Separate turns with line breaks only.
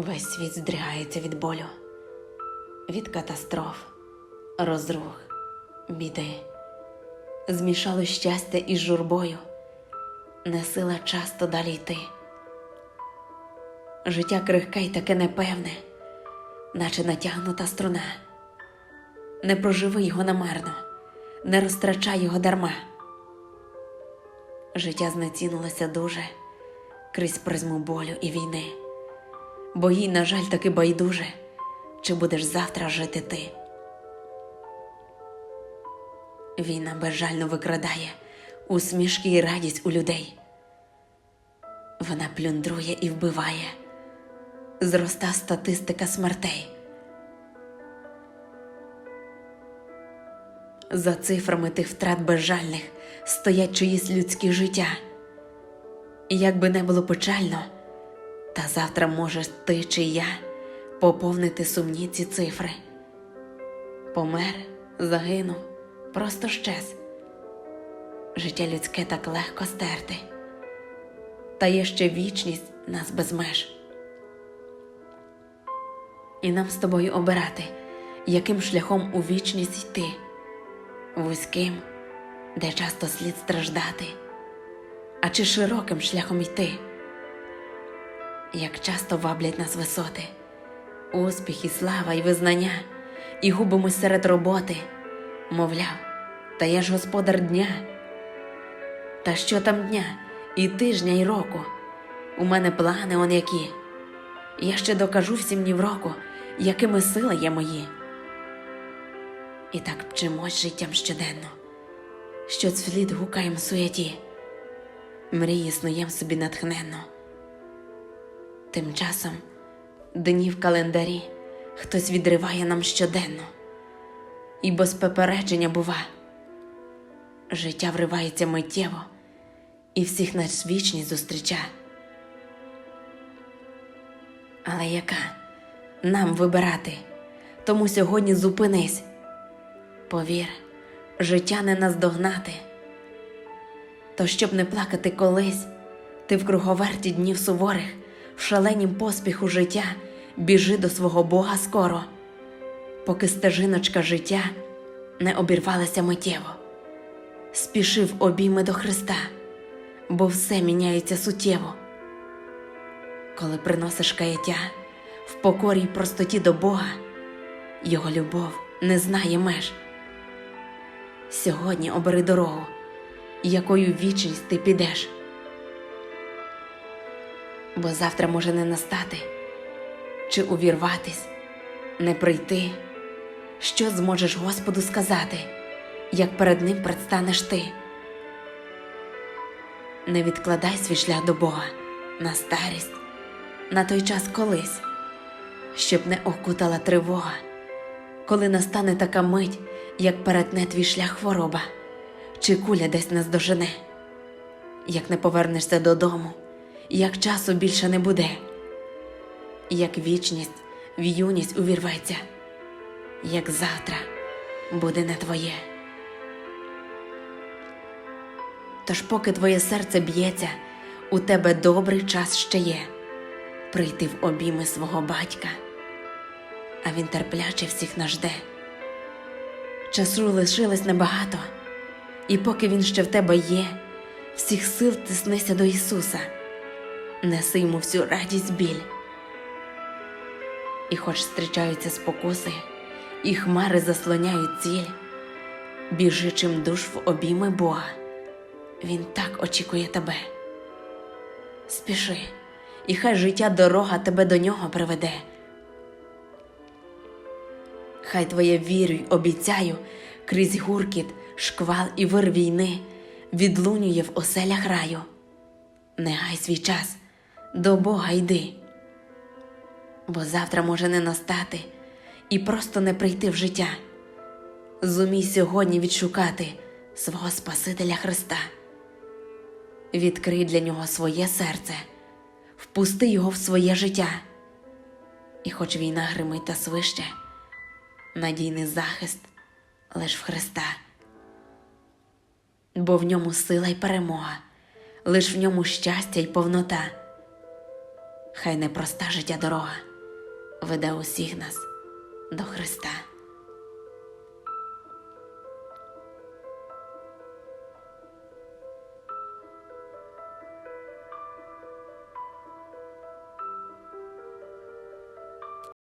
Весь світ здригається від болю, від катастроф, розрух, біди. Змішало щастя із журбою, не сила часто далі йти. Життя крихке й таке непевне, наче натягнута струна. Не проживи його намарно, не розтрачай його дарма. Життя знецінулося дуже крізь призму болю і війни, бо їй, на жаль, таки байдуже, чи будеш завтра жити ти. Війна безжально викрадає усмішки і радість у людей. Вона плюндрує і вбиває, зроста статистика смертей. За цифрами тих втрат безжальних стоять чиїсь людські життя. І як би не було печально, та завтра можеш ти чи я поповнити сумні ці цифри. Помер, загинув, просто щез. Життя людське так легко стерти, та є ще вічність нас без меж. І нам з тобою обирати, яким шляхом у вічність йти, вузьким, де часто слід страждати, а чи широким шляхом йти, як часто ваблять нас висоти, успіх і слава і визнання, і губимось серед роботи, мовляв, та я ж господар дня. Та що там дня, і тижня, і року? У мене плани он які. Я ще докажу всім ні в року, якими сили є мої. І так вчимось життям щоденно, що цвіт гукаєм суєті, мрії снуєм собі натхненно. Тим часом дні в календарі хтось відриває нам щоденно, і без попередження бува. Життя вривається миттєво, і всіх нас вічність зустріча. Але яка нам вибирати? Тому сьогодні зупинись. Повір, життя не наздогнати. То щоб не плакати колись, ти в круговерті днів суворих, в шаленім поспіху життя біжи до свого Бога скоро, поки стежиночка життя не обірвалася миттєво. Спіши в обійми до Христа, бо все міняється суттєво. Коли приносиш каяття в покорі й простоті до Бога, Його любов не знає меж. Сьогодні обери дорогу, якою вічність ти підеш. Бо завтра може не настати, чи увірватись, не прийти. Що зможеш Господу сказати, як перед Ним предстанеш ти? Не відкладай свій шлях до Бога на старість, на той час колись, щоб не окутала тривога, коли настане така мить, як перетне твій шлях хвороба, чи куля десь наздожене, як не повернешся додому, як часу більше не буде, як вічність в юність увірветься, як завтра буде не твоє. Тож, поки твоє серце б'ється, у тебе добрий час ще є прийти в обійми свого батька, а він терпляче всіх нас жде. Часу лишилось небагато, і поки він ще в тебе є, всіх сил тиснися до Ісуса, неси йому всю радість біль. І хоч зустрічаються спокуси, і хмари заслоняють ціль, біжи чим душ в обійми Бога. Він так очікує тебе. Спіши, і хай життя дорога тебе до нього приведе. Хай твоє вірю й обіцяю крізь гуркіт, шквал і вир війни відлунює в оселях раю. Не гай свій час, до Бога йди, бо завтра може не настати і просто не прийти в життя. Зумій сьогодні відшукати свого Спасителя Христа. Відкрий для нього своє серце, впусти його в своє життя. І хоч війна гримить та свище, надійний захист лиш в Христа, бо в ньому сила й перемога, лиш в ньому щастя й повнота хай непроста життя дорога веде усіх нас до Христа.